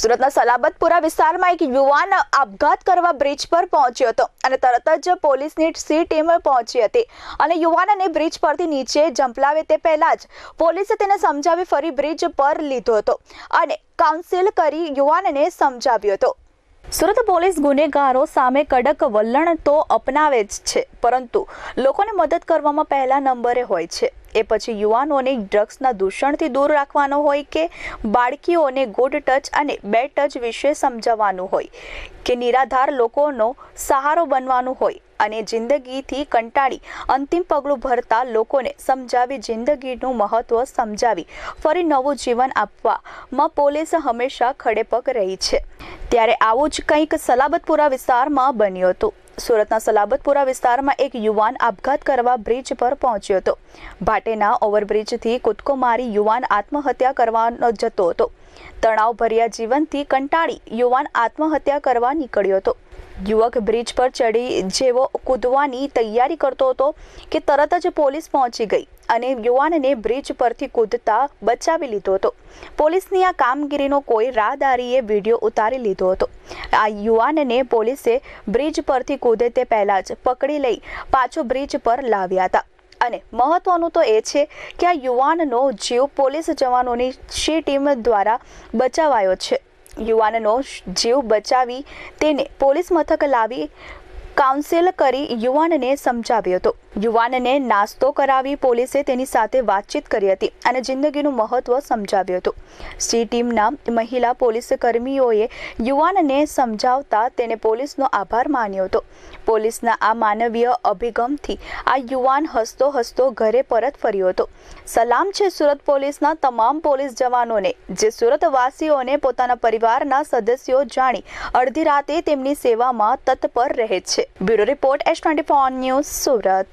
સુરતના સલાબતપુરા વિસ્તારમાં એક યુવાન આપઘાત કરવા બ્રિજ પર પહોંચ્યો હતો અને તરત જ પોલીસની સી ટીમ પહોંચી હતી. અને યુવાનને બ્રિજ પરથી નીચે જંપલાવે તે પહેલા જ પોલીસે તેને સમજાવી ફરી બ્રિજ પર લીધો હતો અને કાઉન્સિલ કરી યુવાનને સમજાવ્યો હતો. સુરત પોલીસ ગુનેગારો સામે કડક વલણ તો અપનાવે જ છે, પરંતુ લોકોને મદદ કરવામાં પહેલા નંબરે હોય છે. એ પછી યુવાનોને ડ્રગ્સના દૂષણથી દૂર રાખવાનો હોય કે બાળકીઓને ગુડ ટચ અને બેડ ટચ વિશે સમજાવવાનું હોય કે નિરાધાર લોકોનો સહારો બનવાનું હોય અને જિંદગીથી કંટાળી અંતિમ પગલું ભરતા લોકોને સમજાવી જિંદગીનું મહત્વ સમજાવી ફરી નવું જીવન આપવામાં પોલીસ હંમેશા ખડેપગ રહી છે. ત્યારે આવું જ કંઈક સલાબતપુરા વિસ્તારમાં બન્યું હતું. સુરતના સલાબતપુરા વિસ્તારમાં એક યુવાન આપઘાત કરવા બ્રિજ પર પહોંચ્યો હતો. ભાટેના ઓવરબ્રિજથી કૂદકો મારી યુવાન આત્મહત્યા કરવાનો જતો હતો. તણાવભર્યા જીવનથી કંટાળી યુવાન આત્મહત્યા કરવા નીકળ્યો હતો. યુવક બ્રિજ પર ચડી જેવો કૂદવાની તૈયારી કરતો હતો કે તરત જ પોલીસ પહોંચી ગઈ અને યુવાનને બ્રિજ પરથી કૂદતા બચાવી લીધો હતો. પોલીસની આ કામગીરીનો કોઈ રાહદારીએ વીડિયો ઉતારી લીધો હતો. આ યુવાનને પોલીસે બ્રિજ પરથી કૂદે તે પહેલાં જ પકડી લઈ પાછો બ્રિજ પર લાવ્યા હતા. અને મહત્વનું તો એ છે કે આ યુવાનનો જીવ પોલીસ જવાનોની શી ટીમ દ્વારા બચાવાયો છે. યુવાનનો જીવ બચાવી તેને પોલીસ મથક લાવી કાઉન્સિલ કરી યુવાનને સમજાવ્યો હતો. યુવાનને નાસ્તો કરાવી પોલીસે તેની સાથે વાતચીત કરી હતી અને જિંદગીનું મહત્વ સમજાવ્યું હતું. સી ટીમના મહિલા પોલીસ કર્મીઓએ યુવાનને સમજાવતા તેને પોલીસનો આભાર માન્યો હતો. પોલીસના આ માનવીય અભિગમથી આ યુવાન હસતો હસતો ઘરે પરત ફર્યો હતો. સલામ છે સુરત પોલીસના તમામ પોલીસ જવાનોને, જે સુરતવાસીઓને પોતાના પરિવારના સદસ્યો જાણી અડધી રાતે તેમની સેવામાં તત્પર રહે છે. Bureau report S twenty news Surat.